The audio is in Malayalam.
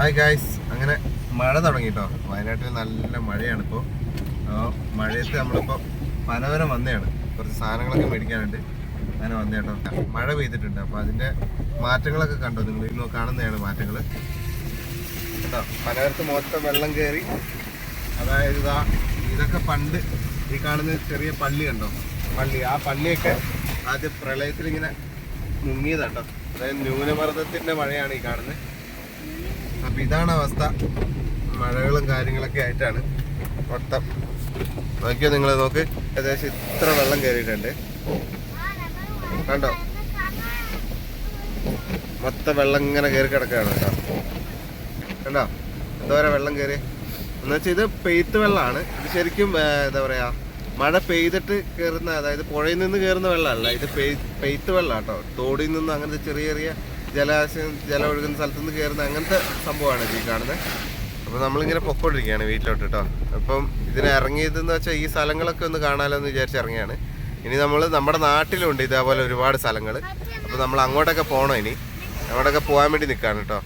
ഹായ് ഗായ്സ് അങ്ങനെ മഴ തുടങ്ങിട്ടോ. വയനാട്ടിൽ നല്ല മഴയാണ് ഇപ്പോൾ മഴയത്ത് നമ്മളിപ്പോൾ പലവരം വന്നതാണ് കുറച്ച് സാധനങ്ങളൊക്കെ മേടിക്കാനുണ്ട്. അങ്ങനെ വന്നേട്ടോ. മഴ പെയ്തിട്ടുണ്ട്. അപ്പോൾ അതിന്റെ മാറ്റങ്ങളൊക്കെ കണ്ടോ? നിങ്ങൾ ഇന്ന് കാണുന്നതാണ് മാറ്റങ്ങൾ. കേട്ടോ പനവരത്ത് മൊത്തം വെള്ളം കയറി. അതായത് ഇതാ ഇതൊക്കെ പണ്ട് ഈ കാണുന്ന ചെറിയ പള്ളി കണ്ടോ? പള്ളി. ആ പള്ളിയൊക്കെ ആദ്യം പ്രളയത്തിൽ ഇങ്ങനെ മുങ്ങിയതാട്ടോ. അതായത് ന്യൂനമർദ്ദത്തിന്റെ മഴയാണ് ഈ കാണുന്നത്. അപ്പൊ ഇതാണ് അവസ്ഥ. മഴകളും കാര്യങ്ങളൊക്കെ ആയിട്ടാണ് മൊത്തം. നോക്കിയോ നിങ്ങൾ നോക്ക്. ഏകദേശം ഇത്ര വെള്ളം കയറിയിട്ടുണ്ട്. കണ്ടോ? മൊത്തം വെള്ളം ഇങ്ങനെ കയറി കിടക്കുകയാണ് കേട്ടോ. കണ്ടോ? എന്തോരം വെള്ളം കയറി. എന്നുവെച്ചാൽ ഇത് പെയ്ത്ത് വെള്ളമാണ്. ഇത് ശരിക്കും എന്താ പറയാ മഴ പെയ്തിട്ട് കയറുന്ന അതായത് പുഴയിൽ നിന്ന് കയറുന്ന വെള്ളമല്ല. ഇത് പെയ് പെയ്ത്ത് വെള്ളം കേട്ടോ തോടിൽ നിന്ന് അങ്ങനത്തെ ചെറിയ ചെറിയ ജലാശയം ജലം ഒഴുകുന്ന സ്ഥലത്ത് നിന്ന് കയറുന്ന അങ്ങനത്തെ സംഭവമാണ് ഈ കാണുന്നത് അപ്പോൾ നമ്മളിങ്ങനെ പൊക്കോണ്ടിരിക്കുകയാണ് വീട്ടിലോട്ട് കേട്ടോ അപ്പം ഇതിന് ഇറങ്ങിയതെന്ന് വെച്ചാൽ ഈ സ്ഥലങ്ങളൊക്കെ ഒന്ന് കാണാലോ എന്ന് വിചാരിച്ച് ഇറങ്ങിയാണ്. ഇനി നമ്മൾ നമ്മുടെ നാട്ടിലുണ്ട് ഇതേപോലെ ഒരുപാട് സ്ഥലങ്ങൾ അപ്പോൾ നമ്മൾ അങ്ങോട്ടൊക്കെ പോകണം ഇനി. അങ്ങോട്ടൊക്കെ പോകാൻ വേണ്ടി നിൽക്കുകയാണ് കേട്ടോ